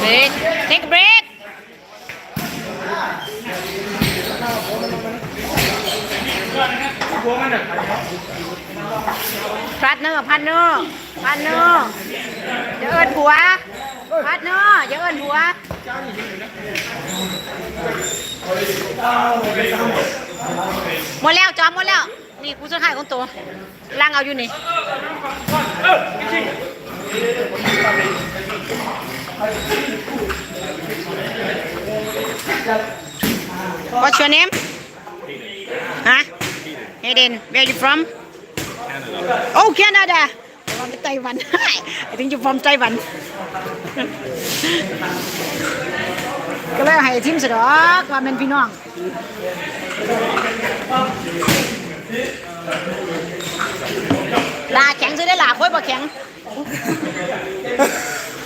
เบรก take a break พัดเนอร์พัดเนอร์พัดเนอร์อย่าเอินผัวพัดเนอร์อย่าเอินผัวหมดแล้วจอมหมดแล้ว นี่กูสุดท้ายของตัวล่างเอาอยู่นี่ What's your name? Huh? Hayden, where are you from? Canada. Oh, Canada. From Taiwan. I think you're from Taiwan. ก็เลยให้ทีมสะดอกว่าเป็น พี่น้องลาแข็งซื้อได้ลาค่อยบ่แข็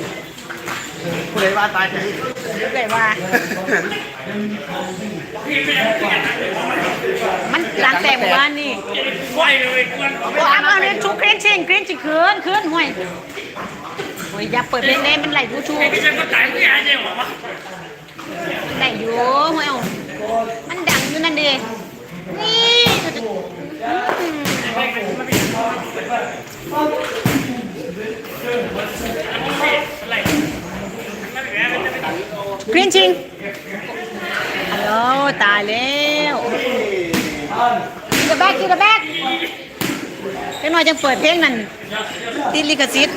งผู้ใดว่าตายใจเลยว่า มันหลังแต่งหมู่านนี่ไหวเลยกวนโอ้อาเนี่ยชุกเคร่งเชิงเคร่งจิคืนคืนห่วยโอ้ยอย่าเปิดเพลงเล่นมันไหลยูทูบไอ้ที่ฉันตายไม่หายใจหรอวะมันไหลอยู่ห่วยเอามันดังอยู่นั่นเด้นี่ เคร่งชิงโอ้ตายแล้วกินกระแบกกินกระแบกเล็กน้อยจังเปิดเพลงนั่นติดลิขสิทธิ์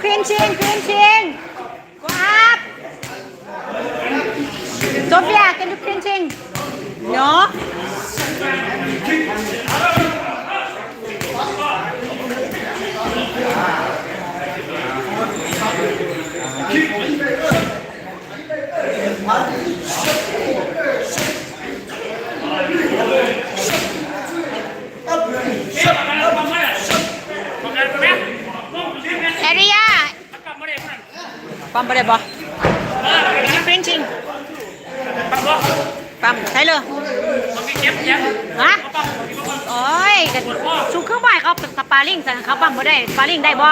up on ring to clinching, clinching. Go up. Sophia, can you clinching? No. Area. ปั๊มไปได้บ่คลินชิงปั๊มใช่เลยฮะโอ้ยกันชุกเครื่องบ่ายเขาสปาริ่งสั่นเขาปั๊มบ่ได้สปาริ่งได้บ่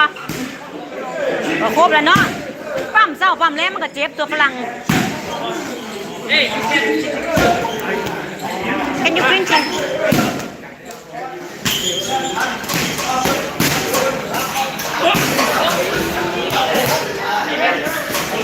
บ่ครบแล้วเนาะปั๊มเศร้าปั๊มแล้มันก็เจ็บตัวฝรั่ง Can you print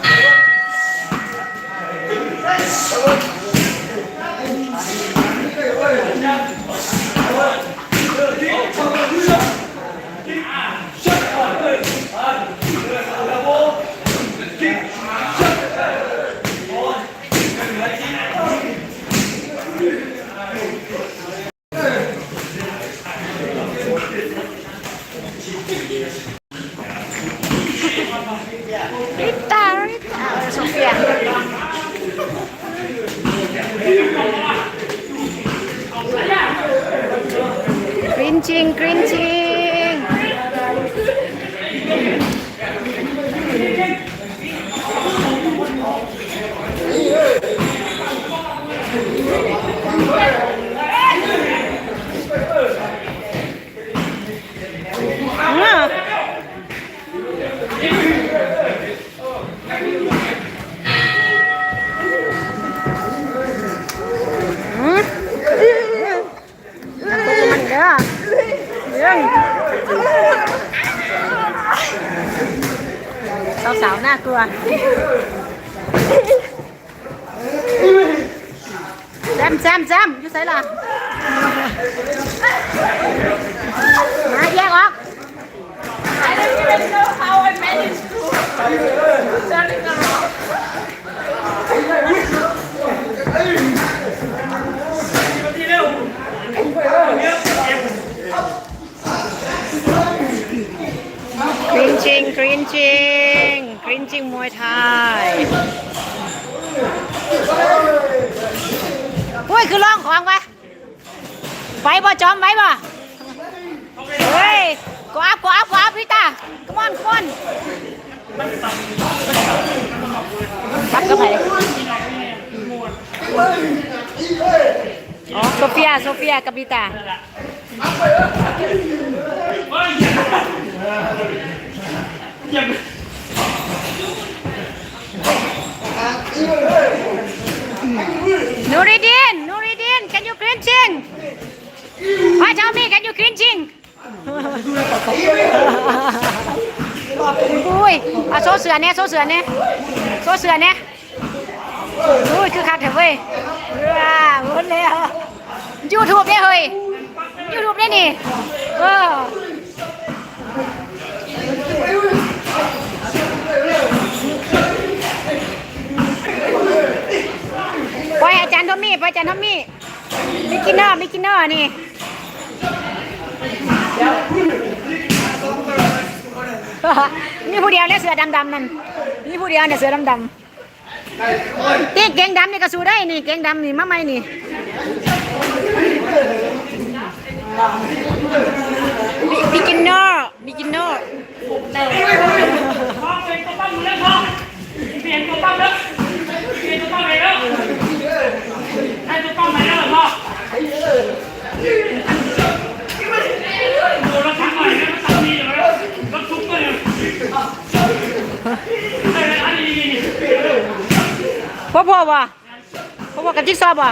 Amém. ล่ะมาแยกออก I don't even know how I managed to turn it around. Cringing, cringing, cringing มวยไทยโอ้ยคือร้องของปะไว้บ่จอมไว้บ่เฮ้ย go up go up go up พี่ตา come on come on ตับก็ไปอ๋อโซเฟียโซเฟียกับลิตา Nuridin, Nuridin, can you cringing? Why tell me, can you cringing? อุ้ยเอาโซเสือเนี่ยโซเสือเนี่ยโซเสือเนี่ยอุ้ยคือคักเถอะเว้ยว้าหมดแล้วยูทูบเนี่ยเฮ้ยยูทูบเนี่ยนี่เออปล่อยอาจารย์ทอมมี่ ปล่อยอาจารย์ทอมมี่มิกินเนอร์มิกินเนอร์นี่นี่ผู้เดียวเนี่ยเสือดำๆนั่นนี่ผู้เดียวเนี่ยเสือดำๆนี่เก่งดำนี่ก็สู้ได้นี่เก่งดำนี่มาใหม่นี่บิกินเนอร์บิกินเนอร์พ่อเป็นตัวปั้มอยู่แล้วพ่อเปลี่ยนตัวปั้มแล้ว ใหม่แล้วได้ตัวปั้มใหม่แล้วเหรอพ่อดูรถถังหน่อยนะรถถังดีเลยรถทุกข์เลยไอ้อันนี้พ่อพ่อวะพ่อพ่อกับจิ๊กซอว์บ่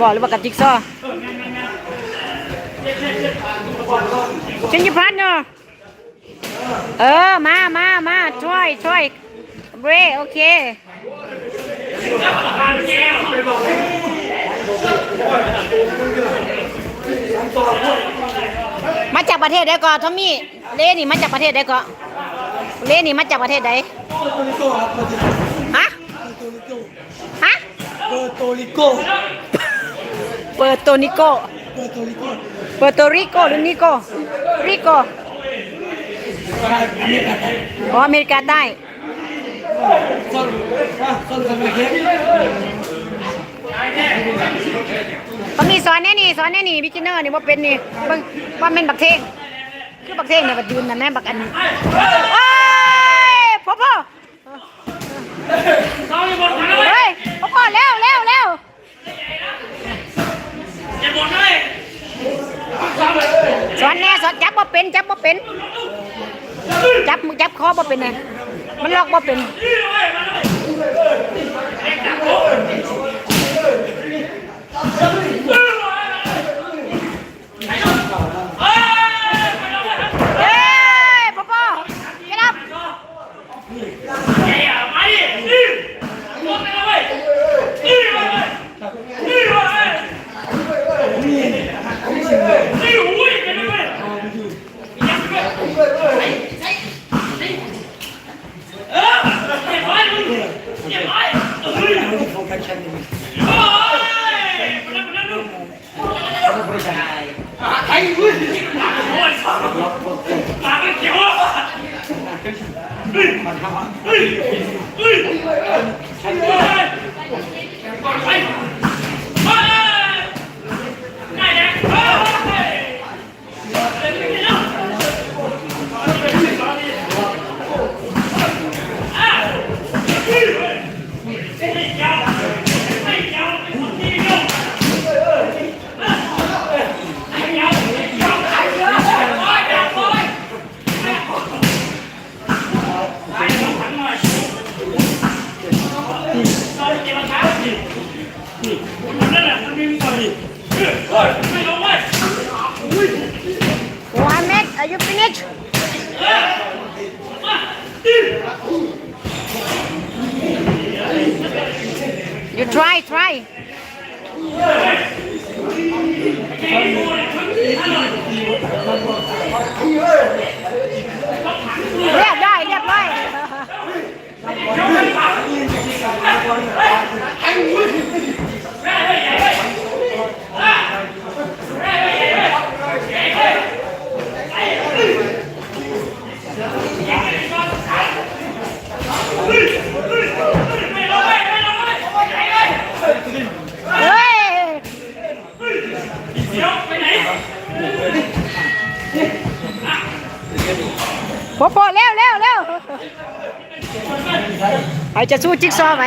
บ่หรือว่ากับจิ๊กซอฉันจะพันเนาะเออ มามามาช่วยช่วยเบรโอเค มาจากประเทศใดก่อนทอมมี่เลนี่มาจากประเทศใดก่อนเลนี่มาจากประเทศใดฮะฮะ Puerto Rico. เปอร์โตนิโก Puerto Rico. เปอร์โตริโกหรือนิโกริโกอ๋ออเมริกาใต้ Son, ah, son de México. เขามีสอนแน่นี่สอนแน่นี่บิ๊กินเนอร์นี่ว่าเป็นนี่เบิ่งว่าเป็นบักเทงคือบักเทงเนี่ยบักยืนนะแม่บักอันนี้โอ้ยพ่อพ่อเราอย่าบ่นนะเว้ยเฮ้ยพ่อพ่อเร็วเร็วเร็วอย่าบ่นเลยสอนแน่สอนจับบ่เป็นจับบ่เป็นจับมือจับคอบ่เป็นไง มันล็อกบ่เป็นเ Mohammed, are you finished? You try, try. Yeah, die. โปโปเร็วเร็วเร็วไอจะสู้จิ๊กซอไหม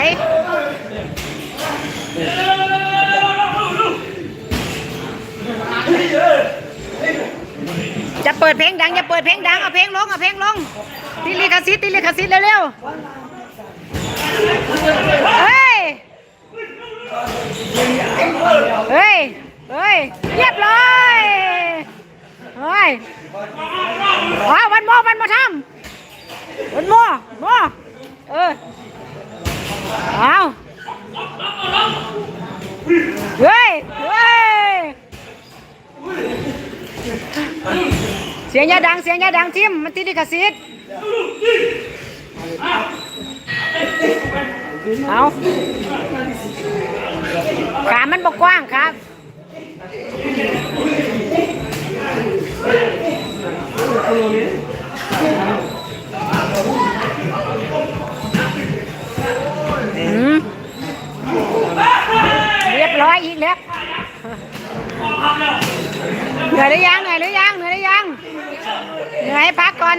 จะเปิดเพลงดังจะเปิดเพลงดังเอาเพลงลงเอาเพลงลงติลิขสิทธิ์ติลิขสิทธิ์เร็วๆเฮ้ยเฮ้ยเฮ้ยเรียบร้อย เฮ้ยว้าวันโมวันโมทำวันโมโมเออเอาเฮ้ยเฮ้ยเสียงยาดังเสียงยาดังทิมมันติดลิขสิทธิ์เอาขามันบกกว้างครับ เรียบร้อยอีกแล้วเหนื่อยหรือยังเหนื่อยหรือยังเหนื่อยหรือยังเหนื่อยให้พักก่อน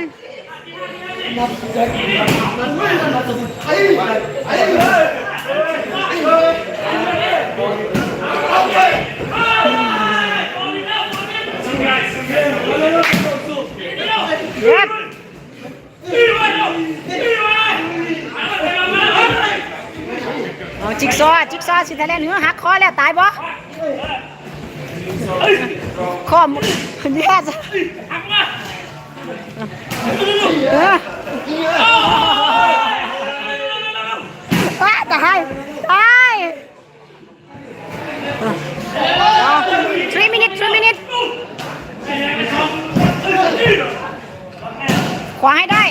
เย็บเอา จิกซอจิกซอสิทะเลเหนือหักคอแล้วตายบ่คอมแย่จ้ะออว้าตายตาย three minutes three minutes ขวาให้ได้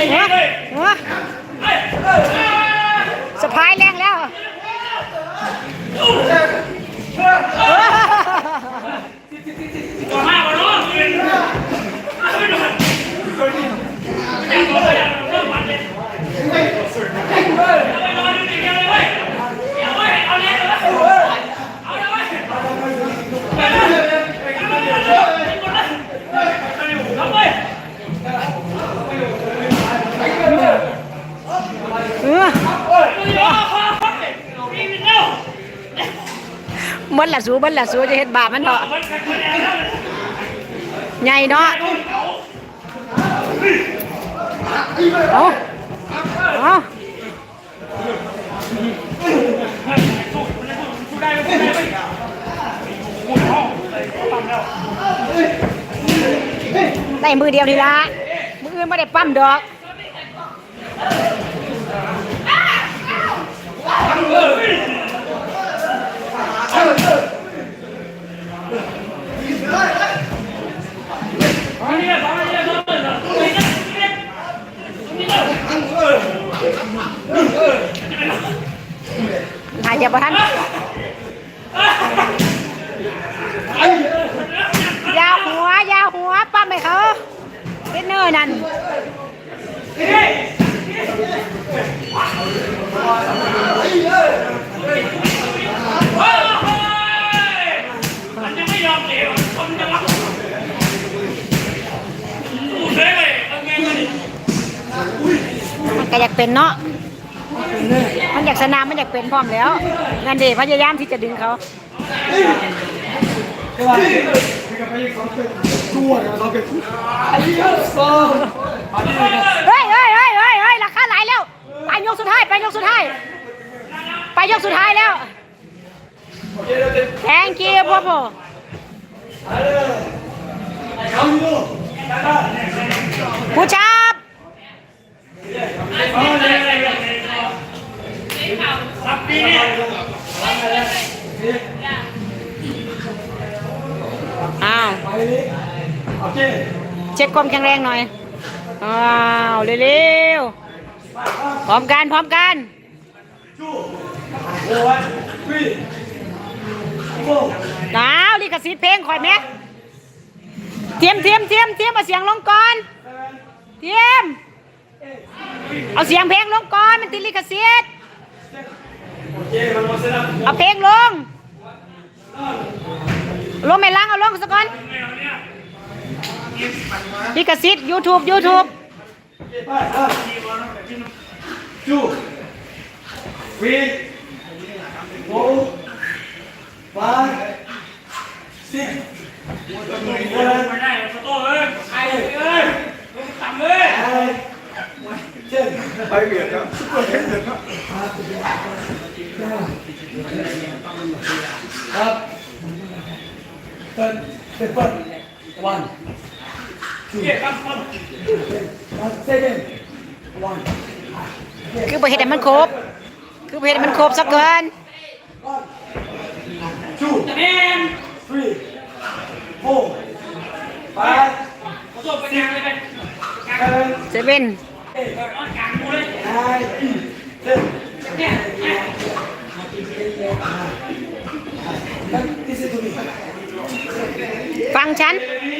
ได้ใหญ่เลยผมปล่อยกันเออเออสะพายแรงแล้วเออต่อมาก่อนเนาะไม่โดนอย่าบอกอย่าเริ่มมันเลยไม่โดนดูดิเดียวเลยเว้ยเอาไว้เอาเลยเอาเลยเอาเลยเอาเลย เออ มันละสูมันละสูจะเห็นบาปมันเถอะใหญ่เนาะเอาเอาได้มือเดียวทีละมืออื่นไม่ได้ปั้มดอก หายใจบ่ทันยาหัวยาหัวปั๊มให้เขาเป็นเนอร์นั่นมันยังไม่ยอมเหลวคนจะรับสู้เลยเลยเอาไงกันดิ มันก็อยากเป็นเนาะ มันอยากสนามมันอยากเป็นพร้อมแล้วงั้นเดพยายามที่จะดึงเขาเราเป็นไอ้เหี้ยซอเฮ้ยเฮ้ยเฮ้ยเฮ้ยเฮ้ยราคาหลายแล้ว ไปยกสุดท้ายไปยกสุดท้ายไปยกสุดท้ายแล้ว thank you พ่อพ่อ เช็ความแข็งแรงหน่อยอ้าวเร็วๆพร้อมกันพร้อมกันหนาวลิขสิทธิ์เพลงข่อยไหมเทียมเทียมเทียมเทียมเอาเสียงลงก่อนเทียม เอาเสียงเพลงลงก่อนมันติดลิขสิทธิ์เอาเพลงลงลงไม่ล้างเอาลงสักก่อน พี่กระซิบ YouTube YouTube Okay, five, one, two, three, four, five, six, ไม่ seven, ได้โฟโต้เอ้ยไอ้เอ้ยลงต่ำเลย nine, ten. ไปเบียดครับซุปเปอร์เทนเดน ครับ Up. Turn. Step up. One. เกียร์ครับครับ One second. One. คือบ่เฮ็ดให้มันครบ คือบ่เฮ็ดให้มันครบสักเกิน Two. แมน Three. Four. Five. โฟโต้ไปงานเลยไปงาน Seven. เซเว่น Eight. เปิดออนกลางกูเลย Nine. Ten. เนี่ยเนี่ย Then listen to me. ฟังฉัน Ready?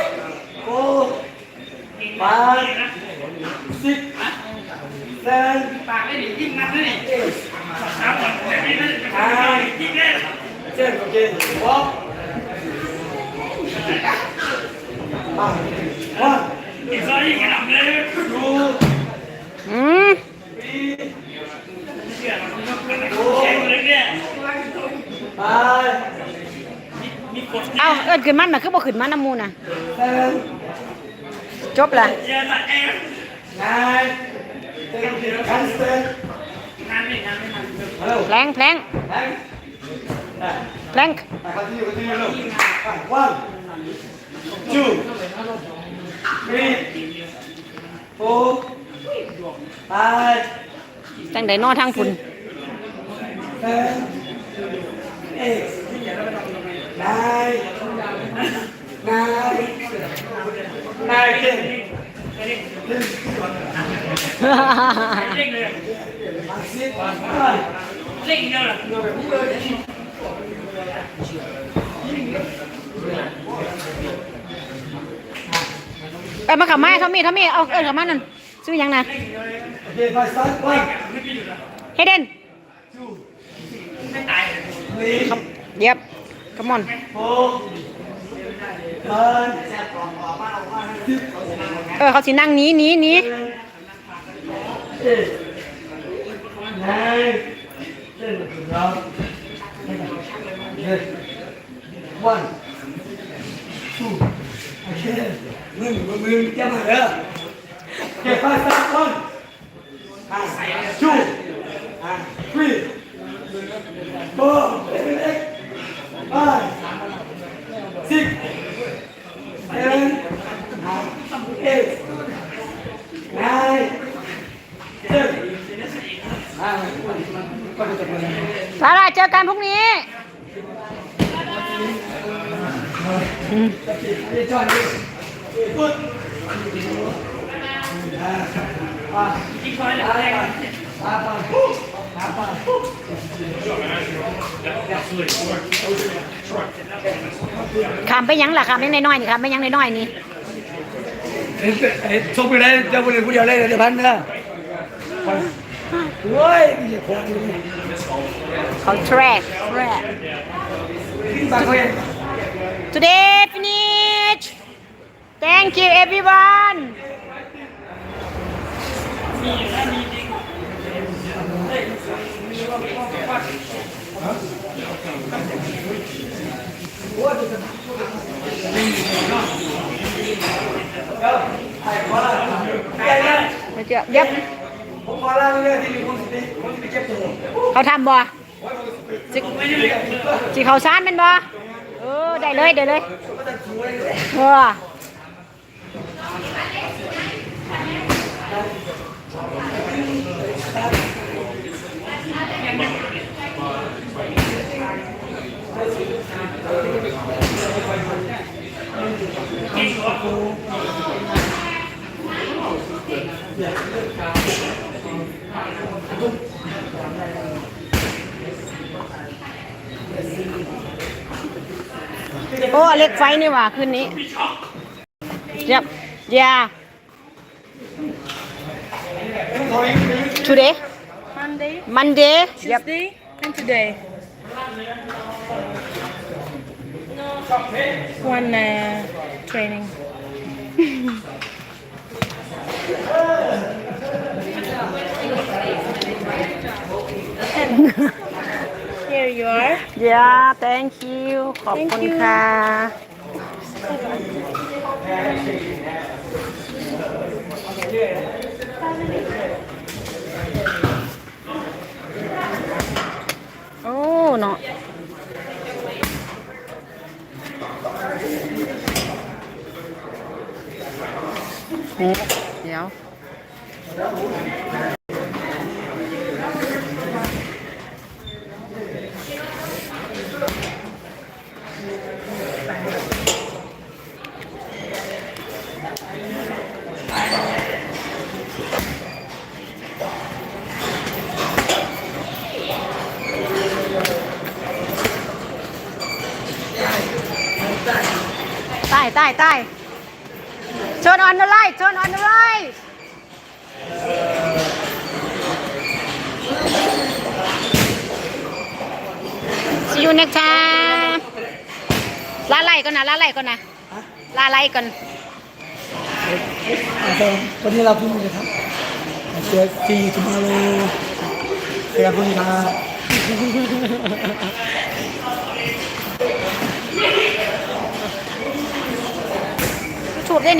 five, six, seven, ปากไม่ดียิ่งนักเลย eight, น้ำก่อนแต่ไม่ได้ยิ่งเลย ten. Okay. Walk. Ah, one, อีกซอยยิ่งกระดับเลย two, อืม three, เชื่อมันต้องเป็นแข็งเลยเนี่ย five, มีกดเอาเอิ้นขึ้นมันนะคือบ่ขึ้นมันน้ำมูนะ seven, จบละ เยอะแต่เอง nine, ten. Okay. Handstand. งานไม่งานไม่ทำ Hello. แพลงแพลง Hang. Ah. แพลง Continue, continue, look. One, two, three, four, five, จังไดนอทางพุ่น seven, eight, nine, nine, nine, ten. Ten. เร่งเลย Six, five. เร่งเดียวเลยเอ้ยมาขับไม้ทอมมี่ทอมมี่เอาเอิ้นขับมานั่นซื้อหยังน่ะ Okay, if I start one, เฮเดนไม่ตายเลย three, เย็บขม เออเขาสินั่งนี้นี้นี้เล่นกันึ่งจอเก็าษาคนอ่าชูาฟก ลาลาเจอกันพรุ่งนี้ Good. ที่คอยเลยแรง ขามไปหยังล่ะขามไปยังน้อยๆนี่ขามไปยังน้อยๆนี่ส่งไปเลยเจ้าคนเดียวคนเดียวเลยเดี๋ยวพันนะโอ้ยมีคนเขาแทรกแทรกขึ้นมาเขาเอง today finish thank you everyone ไม่เจอเย็บผมขอลาเรื่องที่มีคนสิคนสิเก็บตัวเขาทำบ่สิสิเขาซานเป็นบ่เออได้เลยได้เลยเออ โอ้เล็กไฟนี่ว่ะคืนนี้เจ็บยา today Monday Monday Tuesday yep. and today One uh, training. Here you are. yeah thank you ขอบคุณ Thank you ค่ะ โอ้เนาะ เดี๋ยวใต้ใต้ใต้ชนออน ไลน์ชนออนไลน์ซีอูเน็กจ้าลาไล่ก่อนนะลาไล่ก่อนนะลาไล่ก่อนวันนี้เราพูดเลยครับเจอซีทูมาโลเจอกันพรุ่งนี้ครับชูดได้